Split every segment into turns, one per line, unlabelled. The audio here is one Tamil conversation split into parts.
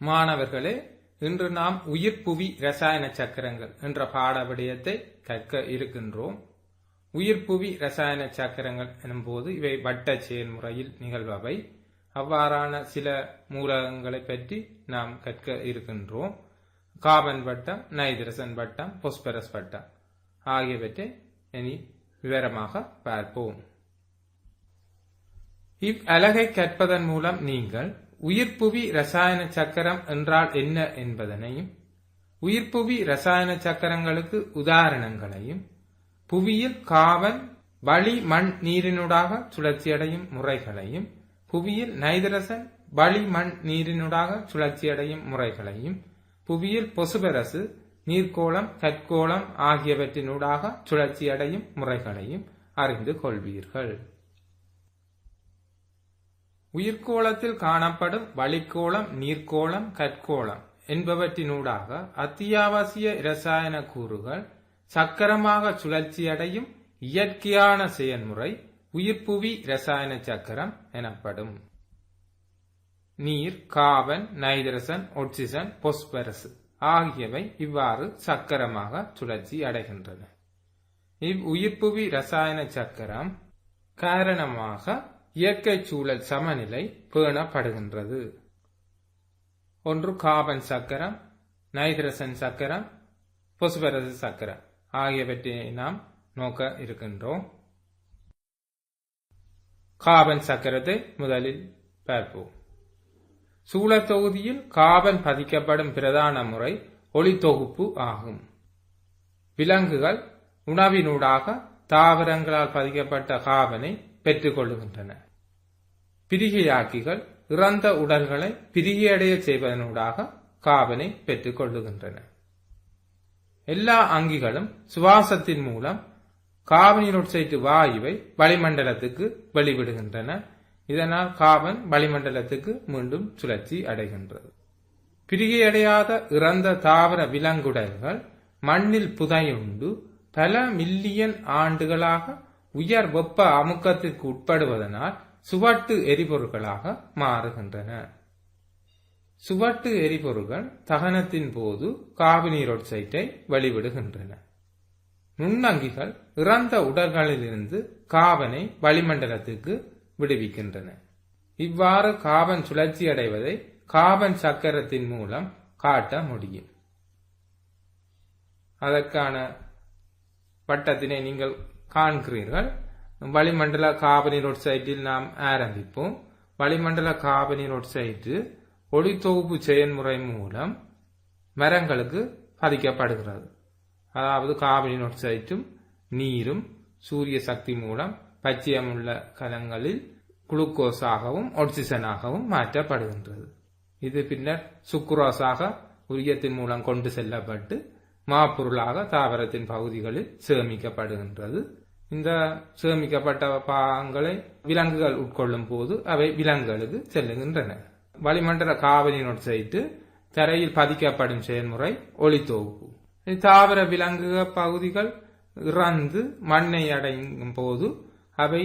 மாணவர்களே இன்று நாம் உயிர்ப்புவி ரசாயன சக்கரங்கள் என்ற பாட விடயத்தை கற்க இருக்கின்றோம். உயிர்ப்புவி ரசாயன சக்கரங்கள் எனும்போது இவை வட்ட செயல்முறையில் நிகழ்பவை. அவ்வாறான சில மூலகங்களை பற்றி நாம் கற்க இருக்கின்றோம். கார்பன் வட்டம் நைதரசன் வட்டம் பொஸ்பரஸ் வட்டம் ஆகியவற்றை இனி விவரமாக பார்ப்போம். இவ்வலகை கற்பதன் மூலம் நீங்கள் உயிர்ப்புவி ரசாயன சக்கரம் என்றால் என்ன என்பதனையும் உயிர்ப்புவி ரசாயன சக்கரங்களுக்கு உதாரணங்களையும் புவியில் காவல் வளி மண் நீரினூடாக சுழற்சியடையும் முறைகளையும் புவியில் நைதரசன் வளி மண் நீரினூடாக சுழற்சியடையும் முறைகளையும் புவியில் பொசுபரசு நீர்க்கோளம் கற்கோளம் ஆகியவற்றினூடாக சுழற்சியடையும் முறைகளையும் அறிந்து கொள்வீர்கள். உயிர்கோளத்தில் காணப்படும் வளிக்கோளம் நீர்க்கோளம் கற்கோளம் என்பவற்றினூடாக அத்தியாவசிய இரசாயன கூறுகள் சக்கரமாக சுழற்சியடையும் இயற்கையான செயல்முறை உயிர்ப்புவி இரசாயன சக்கரம் எனப்படும். நீர் காவன் நைட்ரசன் ஒட்சிசன் பொஸ்பரஸ் ஆகியவை இவ்வாறு சக்கரமாக சுழற்சி அடைகின்றன. இவ் உயிர்ப்புவி ரசாயன சக்கரம் காரணமாக இயற்கை சூழல் சமநிலை பேணப்படுகின்றது. ஒன்று கார்பன் சக்கரம் நைட்ரசன் சக்கரம் பொசுபரச சக்கரம் ஆகியவற்றை நாம் நோக்க இருக்கின்றோம். கார்பன் சக்கரத்தை முதலில் பார்ப்போம். சூழத் தொகுதியில் கார்பன் பதிக்கப்படும் பிரதான முறை ஒளித்தொகுப்பு ஆகும். விலங்குகள் உணவினூடாக தாவரங்களால் பதிக்கப்பட்ட காபனை பெற்றுக்கொள்கின்றன பிரிகையாக்கிகள் இறந்த உடல்களை பிரிகையடைய செய்வதனூடாக காவனை பெற்றுக் கொள்ளுகின்றன. எல்லா அங்கிகளும் சுவாசத்தின் மூலம் கார்பனீரொட்சைட்டு வாயுவை வளிமண்டலத்துக்கு வெளிவிடுகின்றன. இதனால் காவன் வளிமண்டலத்துக்கு மீண்டும் சுழற்சி அடைகின்றது. பிரிகையடையாத இறந்த தாவர விலங்குடல்கள் மண்ணில் புதையுண்டு பல மில்லியன் ஆண்டுகளாக உயர் வெப்ப அமுக்கத்திற்கு உட்படுவதனால் சுவட்டு எரிபொருட்களாக மாறுகின்றன. சுவட்டு எரிபொருள்கள் தகனத்தின் போது கார்பனீரொட்சைட்டை வெளிவிடுகின்றன நுண்ணங்கிகள் இறந்த உடல்களிலிருந்து காபனை வளிமண்டலத்துக்கு விடுவிக்கின்றன. இவ்வாறு காபன் சுழற்சி அடைவதை காபன் சக்கரத்தின் மூலம் காட்ட முடியும். அதற்கான வட்டத்தினை நீங்கள் காண்கிறீர்கள். வளிமண்டல காபனீரொட்சைட்டில் நாம் ஆரம்பிப்போம். வளிமண்டல காபனீரொட்சைட்டு ஒளித்தொகுப்பு செயல்முறை மூலம் மரங்களுக்கு பதிக்கப்படுகிறது. அதாவது காபனீரொட்சைட்டும் நீரும் சூரிய சக்தி மூலம் பச்சையமுள்ள கலங்களில் குளுக்கோஸாகவும் ஆக்சிஜனாகவும் மாற்றப்படுகின்றது. இது பின்னர் சுக்குரோஸாக உரியத்தின் மூலம் கொண்டு செல்லப்பட்டு மாப்பொருளாக தாவரத்தின் பகுதிகளில் சேமிக்கப்படுகின்றது. இந்த சேமிக்கப்பட்ட பாகங்களை விலங்குகள் உட்கொள்ளும் போது அவை விலங்குகளுக்கு செல்லுகின்றன. வளிமண்டல காவலினொட்சைட்டு தரையில் பதிக்கப்படும் செயல்முறை ஒளித்தொகுப்பு. தாவர விலங்கு பகுதிகள் இறந்து மண்ணை அடையும் போது அவை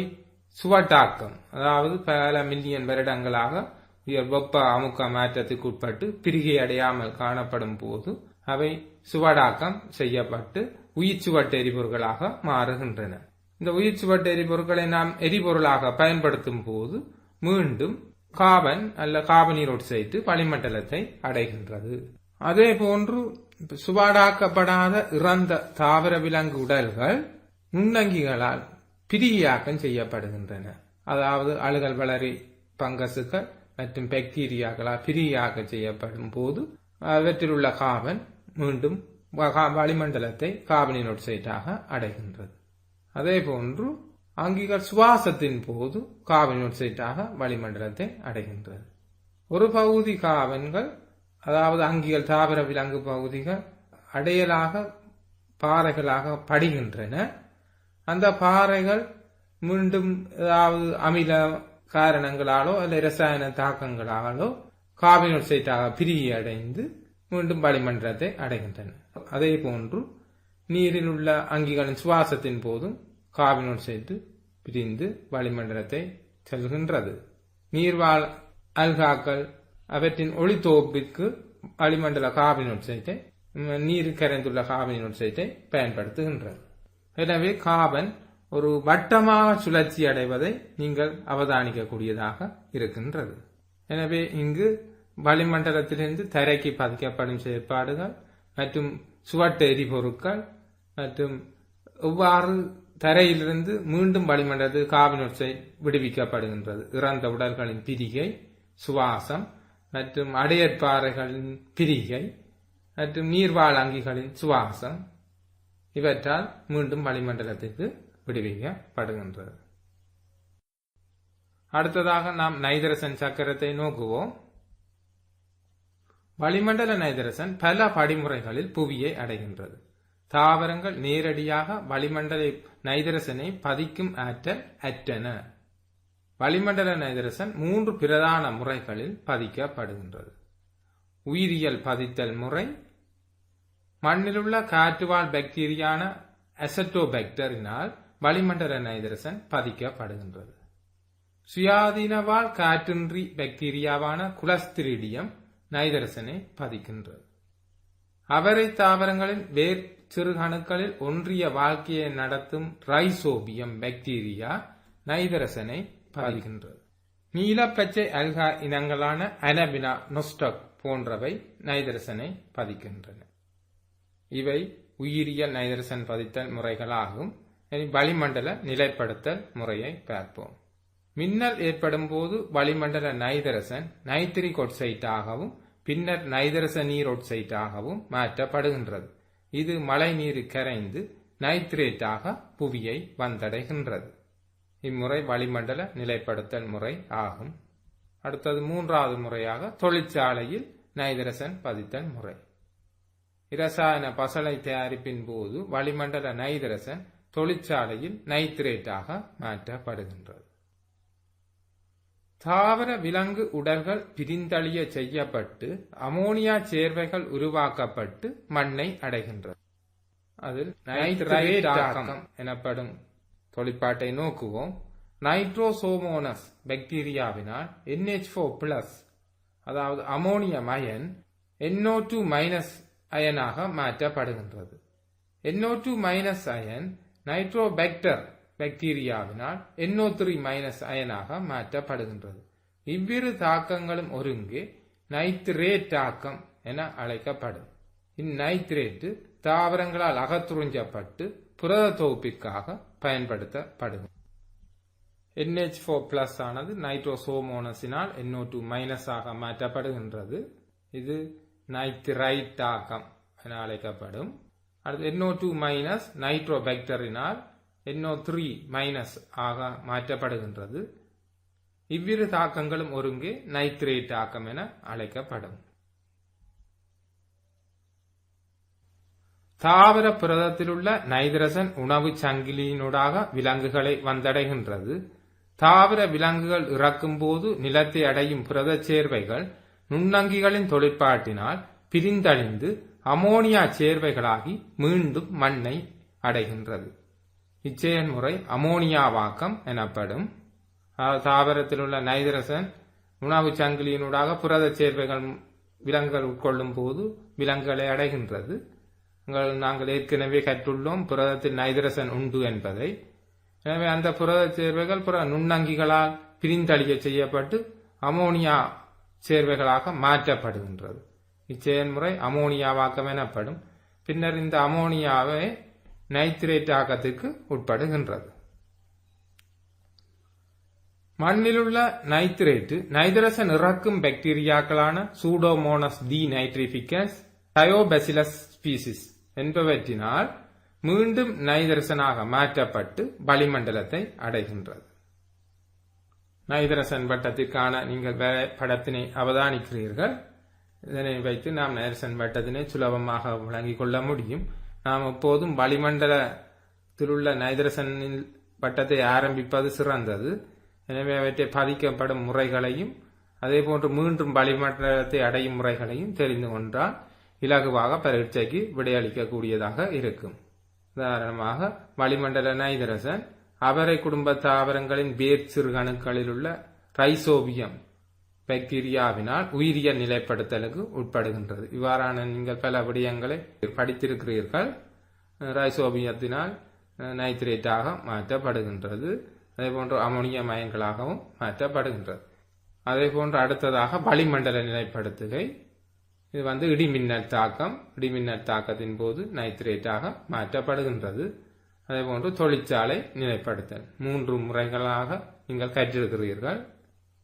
சுவட்டாக்கம் அதாவது பல மில்லியன் வருடங்களாக வெப்ப அமுக்க மாற்றத்துக்கு உட்பட்டு பிரிகை அடையாமல் காணப்படும் போது அவை சுவடாக்கம் செய்யப்பட்டு உயிர் சுவட்டெரிபொருளாக மாறுகின்றன. இந்த உயிர் சுவட்டு எரிபொருட்களை நாம் எரிபொருளாக பயன்படுத்தும் போது மீண்டும் காபன் அல்ல காபனீரொட்சைட்டு வளிமண்டலத்தை அடைகின்றது. அதே போன்று சுவாடாக்கப்படாத இறந்த தாவர விலங்கு உடல்கள் நுண்ணங்கிகளால் பிரியாக்கம் செய்யப்படுகின்றன. அதாவது அழுகல் வளரி பங்கசுகள் மற்றும் பாக்டீரியாக்களால் பிரியாக்கம் செய்யப்படும் போது அவற்றில் உள்ள காபன் மீண்டும் வளிமண்டலத்தை காபனின் ஒட்சைட்டாக அடைகின்றது. அதே போன்று அங்கிகள் சுவாசத்தின் போது காவின் ஒட்சைட்டாக வளிமண்டலத்தை அடைகின்றது. ஒரு பகுதி காவன்கள் அதாவது அங்கிகள் தாவர விலங்கு பகுதிகள் அடையலாக பாறைகளாக படுகின்றன. அந்த பாறைகள் மீண்டும் ஏதாவது அமில காரணங்களாலோ அல்ல ரசாயன தாக்கங்களாலோ காபினோசைட்டாக பிரிகி அடைந்து மீண்டும் வளிமண்டலத்தை அடைகின்றன. அதே போன்று நீரில் உள்ள அங்கிகளின் சுவாசத்தின் போதும் காபினோசைட்டு பிரிந்து வளிமண்டலத்தை செல்கின்றது. நீர்வாழ் அல்காக்கள் அவற்றின் ஒளித்தோப்பிற்கு வளிமண்டல கார்பன் ஒட்சைட்டை நீர் கரைந்துள்ள கார்பன் ஒட்சைட்டை பயன்படுத்துகின்றது. எனவே காபன் ஒரு வட்டமாக சுழற்சி அடைவதை நீங்கள் அவதானிக்கக்கூடியதாக இருக்கின்றது. எனவே இங்கு வளிமண்டலத்திலிருந்து தரைக்கு பதிக்கப்படும் செயற்பாடுகள் மற்றும் சுவட்டு எரிபொருட்கள் மற்றும் எவ்வாறு தரையிலிருந்து மீண்டும் வளிமண்டலத்தில் கார்பன் விடுவிக்கப்படுகின்றது. இறந்த உடல்களின் பிரிகை சுவாசம் மற்றும் அடையற்பாறைகளின் பிரிகை மற்றும் நீர்வாழ் அங்கிகளின் சுவாசம் இவற்றால் மீண்டும் வளிமண்டலத்திற்கு விடுவிக்கப்படுகின்றது. அடுத்ததாக நாம் நைதரசன் சக்கரத்தை நோக்குவோம். வளிமண்டல நைதரசன் பல படிமுறைகளில் புவியை அடைகின்றது. தாவரங்கள் நேரடியாக வளிமண்டல நைதரசனை பதிக்கும் ஆற்றல் அற்றன. வளிமண்டல நைதரசன் மூன்று பிரதான முறைகளில் பதிக்கப்படுகின்றது. உயிரியல் பதித்தல் முறை மண்ணிலுள்ள காற்றுவாழ் பாக்டீரியான அசட்டோபாக்டரினால் வளிமண்டல நைதரசன் பதிக்கப்படுகின்றது. சுயாதீனவாழ் காற்றின்றி பாக்டீரியாவான குலஸ்திரிடியம் நைதரசனை பதிக்கின்றது. அவரை தாவரங்களின் வேர் சிறுகணுக்களில் ஒன்றிய வாழ்க்கையை நடத்தும் ரைசோபியம் பாக்டீரியா நைதரசனை பதிக்கின்றது. நீலப்பச்சை அல்கா இனங்களான அனபினா நொஸ்டக் போன்றவை நைதரசனை பதிக்கின்றன. இவை உயிரியல் நைதரசன் பதித்தல் முறைகளாகும். வளிமண்டல நிலைப்படுத்தல் முறையை பார்ப்போம். மின்னல் ஏற்படும் போது வளிமண்டல நைதரசன் நைத்திரிக் ஒட்சைட்டாகவும் பின்னர் நைதரச நீர் ஒட்சைட்டாகவும் மாற்றப்படுகின்றது. இது மழை நீர் கரைந்து நைத்ரேட்டாக புவியை வந்தடைகின்றது. இம்முறை வளிமண்டல நிலைப்படுத்தல் முறை ஆகும். அடுத்தது மூன்றாவது முறையாக தொழிற்சாலையில் நைதரசன் பதித்தல் முறை. இரசாயன பசலை தயாரிப்பின் போது வளிமண்டல நைதரசன் தொழிற்சாலையில் நைத்ரேட்டாக மாற்றப்படுகின்றது. தாவர விலங்கு உடல்கள் பிரிந்தழிய செய்யப்பட்டு அமோனியா சேர்வைகள் உருவாக்கப்பட்டு மண்ணை அடைகின்றது அதில் எனப்படும் தொழிற்பாட்டை நோக்குவோம். நைட்ரோசோமோனஸ் பாக்டீரியாவினால் NH4 பிளஸ் அதாவது அமோனியம் அயன் NO2 மைனஸ் அயனாக மாற்றப்படுகின்றது. NO2 மைனஸ் அயன் நைட்ரோபாக்டர் பாக்டீரியாவினால் NO3 மைனஸ் அயனாக மாற்றப்படுகின்றது. இவ்விரு தாக்கங்களும் ஒருங்கே நைட்ரேட்டாக்கம் என அழைக்கப்படும். இந்நைத்ரேட்டு தாவரங்களால் அகத்துறிஞ்சப்பட்டு புரத தொகுப்பிற்காக பயன்படுத்தப்படும் என்ஹெச் ஃபோர் பிளஸ் ஆனது நைட்ரோசோமோனஸினால் NO2 மைனஸ் ஆக மாற்றப்படுகின்றது. இது நைட்ரைட்டாக்கம் என அழைக்கப்படும். அடுத்து NO2 மைனஸ் நைட்ரோபெக்டரினால் NO3 மைனஸ் ஆக மாற்றப்படுகின்றது. இவ்விரு தாக்கங்களும் ஒருங்கே நைத்ரேட் ஆக்கம் என அழைக்கப்படும். தாவர புரதத்திலுள்ள நைதரசன் உணவு சங்கிலியினூடாக விலங்குகளை வந்தடைகின்றது. தாவர விலங்குகள் இறக்கும் போது நிலத்தை அடையும் புரதச் சேர்வைகள் நுண்ணங்கிகளின் தொழிற்பாட்டினால் பிரிந்தழிந்து அமோனியா சேர்வைகளாகி மீண்டும் மண்ணை அடைகின்றது. இச்செயல்முறை அமோனியாவாக்கம் எனப்படும். தாவரத்தில் உள்ள நைதரசன் உணவு சங்கிலியினூடாக புரதச் சேர்வைகள் விலங்குகள் உட்கொள்ளும் போது விலங்குகளை அடைகின்றது. நாங்கள் ஏற்கனவே கற்றுள்ளோம் புரதத்தில் நைதரசன் உண்டு என்பதை. எனவே அந்த புரத சேர்வைகள் புற நுண்ணங்கிகளால் பிரிந்தழிய செய்யப்பட்டு அமோனியா சேர்வைகளாக மாற்றப்படுகின்றது. இச்செயல்முறை அமோனியாவாக்கம் எனப்படும். பின்னர் இந்த அமோனியாவை நைத்ரேட் ஆக்கத்திற்கு உட்படுகின்றது. மண்ணிலுள்ள நைத்ரேட்டு நைதரசன் இறக்கும் பாக்டீரியாக்களான Pseudomonas denitrificans Thiobacillus species என்பவற்றினால் மீண்டும் நைதரசனாக மாற்றப்பட்டு வளிமண்டலத்தை அடைகின்றது. நைதரசன் வட்டத்திற்கான நீங்கள் வே- படத்தினை அவதானிக்கிறீர்கள். இதனை வைத்து நாம் நைதரசன் வட்டத்தினை சுலபமாக வழங்கிக் கொள்ள முடியும். நாம் எப்போதும் வளிமண்டலத்தில் உள்ள நைதரசனின் வட்டத்தை ஆரம்பிப்பது சிறந்தது. எனவே அவற்றை பதிக்கப்படும் முறைகளையும் அதே போன்று மீண்டும் வளிமண்டலத்தை அடையும் முறைகளையும் தெரிந்து கொண்டால் இலகுவாக பரீட்சைக்கு விடையளிக்கக்கூடியதாக இருக்கும். உதாரணமாக வளிமண்டல நைதரசன் அவரை குடும்ப தாவரங்களின் வேர் சிறுகணுக்களில் உள்ள ரைசோபியம் பாக்டீரியாவினால் உயிரியல் நிலைப்படுத்தலுக்கு உட்படுகின்றது. இவ்வாறான நீங்கள் பல விடயங்களை படித்திருக்கிறீர்கள். ரைசோபியத்தினால் நைட்ரேட்டாக மாற்றப்படுகின்றது. அதே போன்று அமோனிய மயங்களாகவும் மாற்றப்படுகின்றது. அதே போன்று அடுத்ததாக வளிமண்டல நிலைப்படுத்துகை. இது வந்து இடிமின்னல் தாக்கம். இடிமின்னல் தாக்கத்தின் போது நைட்ரேட்டாக மாற்றப்படுகின்றது. அதே போன்று தொழிற்சாலை நிலைப்படுத்தல். மூன்று முறைகளாக நீங்கள் கற்றிருக்கிறீர்கள்.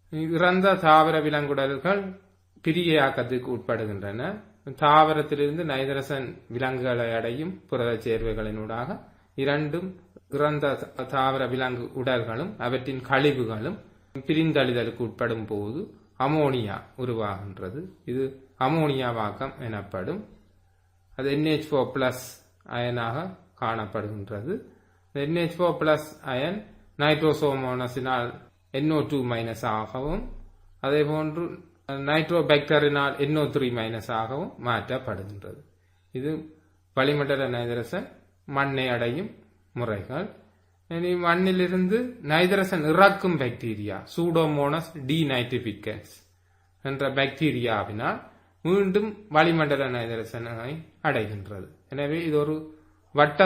இறந்த தாவர விலங்குடல்கள் பிரியாக்கத்துக்கு உட்படுகின்றன. தாவரத்திலிருந்து நைதரசன் விலங்குகளை அடையும் புரத சேர்வைகளினூடாக இரண்டும் இறந்த தாவர விலங்கு உடல்களும் அவற்றின் கழிவுகளும் பிரிந்தளிதலுக்கு உட்படும் போது அமோனியா உருவாகின்றது. இது அமோனியாவாக்கம் எனப்படும். அது என்ஹெச் ஃபோர் பிளஸ் அயனாக காணப்படுகின்றது. என்ஹெச் ஃபோர் பிளஸ் அயன் நைட்ரோசோமோனஸினால் என்ஓ டூ மைனஸ் ஆகவும் அதே போன்று நைட்ரோபாக்டரினால் என்ஓ த்ரீ மைனஸ் ஆகவும் மாற்றப்படுகின்றது. இது வளிமண்டல நைதரசன் மண்ணை அடையும் முறைகள். இனி மண்ணிலிருந்து நைதரசன் இறக்கும் பாக்டீரியா சூடோமோனஸ் டி நைட்ரிபிகன்ஸ் என்ற பாக்டீரியாவினால் மீண்டும் வளிமண்டல நைதரசனை அடைகின்றது. எனவே இது ஒரு வட்ட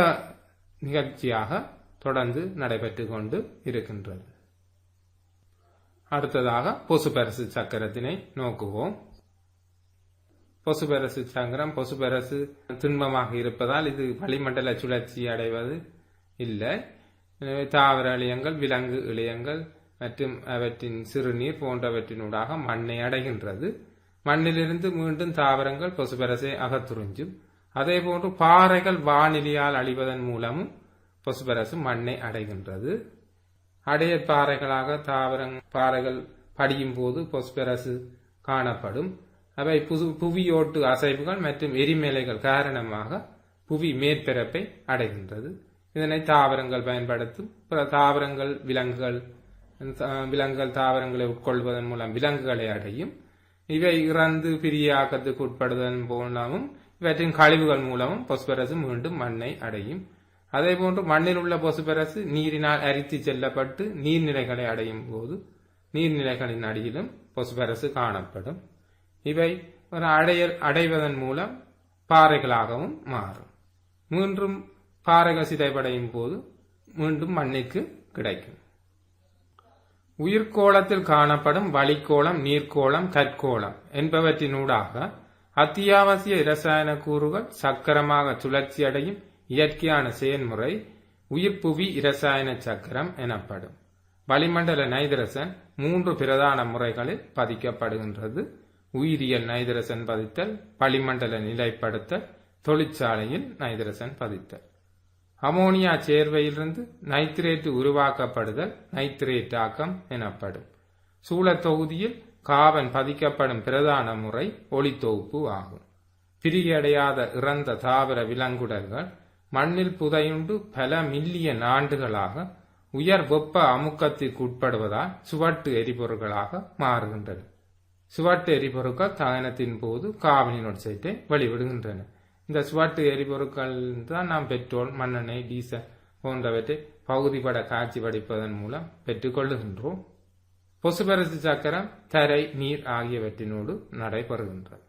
நிகழ்ச்சியாக தொடர்ந்து நடைபெற்று கொண்டு இருக்கின்றது. அடுத்ததாக பொசுபரசு சக்கரத்தினை நோக்குவோம். பொசுபெரசு சக்கரம் பொசுபெரசு திண்மமாக இருப்பதால் இது வளிமண்டல சுழற்சி அடைவது இல்லை. எனவே தாவர இழையங்கள் விலங்கு இழையங்கள் மற்றும் அவற்றின் சிறுநீர் போன்றவற்றினூடாக மண்ணை அடைகின்றது. மண்ணிலிருந்து மீண்டும் தாவரங்கள் பொசுபெரசை அகத்துறிஞ்சும் அதே போன்று பாறைகள் வானிலையால் அழிவதன் மூலமும் பொசுபெரசு மண்ணை அடைகின்றது. அடைய பாறைகளாக தாவரங் பாறைகள் படியும் போது பொஸ்பரசு காணப்படும். அவை புது புவியோட்டு அசைவுகள் மற்றும் எரிமலைகள் காரணமாக புவி மேற்பரப்பை அடைகின்றது. இதனை தாவரங்கள் பயன்படுத்தும். பிற தாவரங்கள் விலங்குகள் விலங்குகள் தாவரங்களை உட்கொள்வதன் மூலம் விலங்குகளை அடையும். இவை இறந்து பிரியாக்கத்துக்கு உட்படுவதன் மூலமும் இவற்றின் கழிவுகள் மூலமும் பொஸ்பரசு மீண்டும் மண்ணை அடையும். அதே போன்று மண்ணில் உள்ள பொசுபரசு நீரினால் அரித்து செல்லப்பட்டு நீர்நிலைகளை அடையும் போது நீர்நிலைகளின் அடியிலும் பொசுபரசு காணப்படும். இவை ஒரு அடைய அடைவதன் மூலம் பாறைகளாகவும் மாறும். மீண்டும் பாறைகள் சிதைவடையும் போது மீண்டும் மண்ணிற்கு கிடைக்கும். உயிர்கோளத்தில் காணப்படும் வளிக்கோளம் நீர்க்கோளம் கற்கோளம் என்பவற்றினூடாக அத்தியாவசிய இரசாயன கூறுகள் சக்கரமாக சுழற்சியடையும் இயற்கையான செயல்முறை உயிர்ப்புவி இரசாயன சக்கரம் எனப்படும். வளிமண்டல நைதரசன் மூன்று பிரதான முறைகளில் பதிக்கப்படுகின்றது. உயிரியல் நைதரசன் பதித்தல் வளிமண்டல நிலைப்படுத்தல் தொழிற்சாலையில் நைதரசன் பதித்தல். அமோனியா சேர்வையிலிருந்து நைத்ரேட்டு உருவாக்கப்படுதல் நைத்ரேட்டாக்கம் எனப்படும். சூழத் தொகுதியில் காவன் பதிக்கப்படும் பிரதான முறை ஒளித்தொகுப்பு ஆகும். பிரியடையாத இறந்த தாவர விலங்குடல்கள் மண்ணில் புதையுண்டு பல மில்லியன் ஆண்டுகளாக உயர் வெப்ப அமுக்கத்திற்கு உட்படுவதால் சுவட்டு எரிபொருட்களாக மாறுகின்றன சுவட்டு எரிபொருட்கள் தகனத்தின் போது காவலின் ஒட்சைட்டை வெளிவிடுகின்றன. இந்த சுவட்டு எரிபொருட்கள் தான் நாம் பெட்ரோல் மண்ணெண்ணெய் டீசல் போன்றவற்றை பகுதிப்பட காட்சி படிப்பதன் மூலம் பெற்றுக்கொள்ளுகின்றோம் பொசுபரசு சக்கரம் தரை நீர் ஆகியவற்றினோடு நடைபெறுகின்றது.